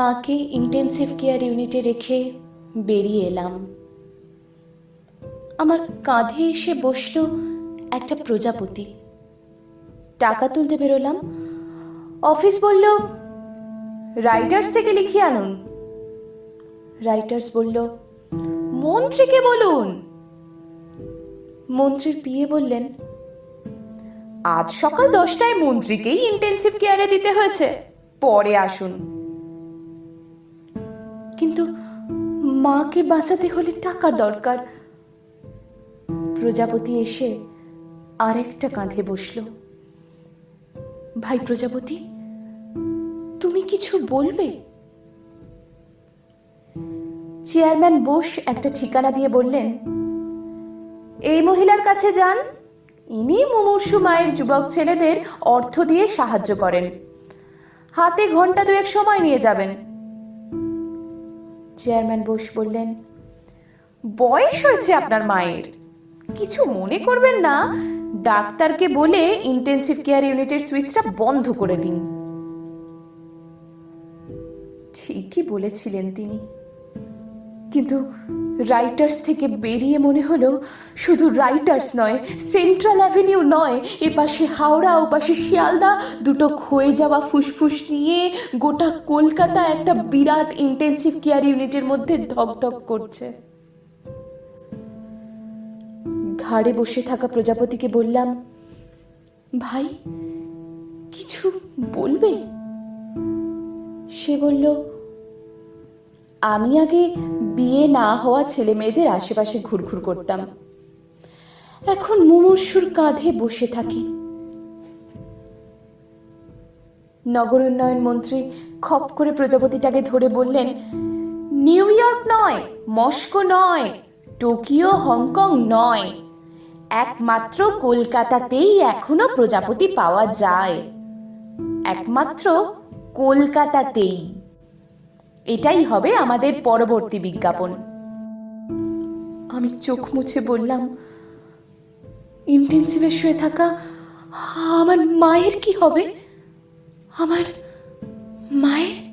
মাকে intensive care ইউনিটে রেখে বেরিয়ে এলাম। আমার কাঁধে এসে বসল একটা প্রজাপতি। টাকা তুলতে বেরোলাম। অফিস বলল রাইটার্স থেকে লিখিয়ে আনুন। রাইটার্স বলল, মন্ত্রীকে বলুন। মন্ত্রীর পিয়ে বললেন, আজ সকাল দশটায় মন্ত্রীকেই ইন্টেনসিভ কেয়ারে দিতে হয়েছে। পরে আসুন। কিন্তু মাকে বাঁচাতে হলে টাকার দরকার। প্রজাপতি এসে আরেকটা কাঁধে বসল। ভাই প্রজাপতি, তুমি কিছু বলবে? চেয়ারম্যান বোস একটা ঠিকানা দিয়ে বললেন, এই মহিলার কাছে যান। ইনি মুমূর্ষু মায়ের যুবক ছেলেদের অর্থ দিয়ে সাহায্য করেন। হাতে ঘণ্টা দুয়েক সময় নিয়ে যাবেন। চেয়ারম্যান বোস বললেন, বয়স হয়েছে আপনার মায়ের। কিছু মনে করবেন না। ডাক্তারকে বলে ইন্টেন্সিভ কেয়ার ইউনিটের সুইচটা বন্ধ করে দিন। ঠিকই বলেছিলেন তিনি। কিন্তু রাইটার্স থেকে বেরিয়ে মনে হলো শুধু রাইটার্স নয় সেন্ট্রাল অ্যাভিনিউ নয়, এপাশে হাওড়া, ওপাশে শিয়ালদা, দুটো ক্ষয়ে যাওয়া ফুসফুস নিয়ে গোটা কলকাতা একটা বিরাট ইন্টেনসিভ কেয়ার ইউনিটের মধ্যে ধকধক করছে। ঘাড়ে বসে থাকা প্রজাপতিকে বললাম, ভাই, কিছু বলবে? সে বলল, আমি আগে বিয়ে না হওয়া ছেলে মেয়েদের আশেপাশে ঘুরঘুর করতাম। এখন মুমূর্ষুর কাঁধে বসে থাকি। নগর উন্নয়ন মন্ত্রী খপ করে প্রজাপতিটাকে ধরে বললেন, নিউ ইয়র্ক নয়, মস্কো নয়, টোকিও, হংকং নয়। একমাত্র কলকাতাতেই এখনও প্রজাপতি পাওয়া যায়। একমাত্র কলকাতাতেই। এটাই হবে আমাদের পরবর্তী বিজ্ঞাপন। আমি চোখ মুছে বললাম ইন্টেন্সিভে শুয়ে থাকা আমার মায়ের কি হবে? আমার মায়ের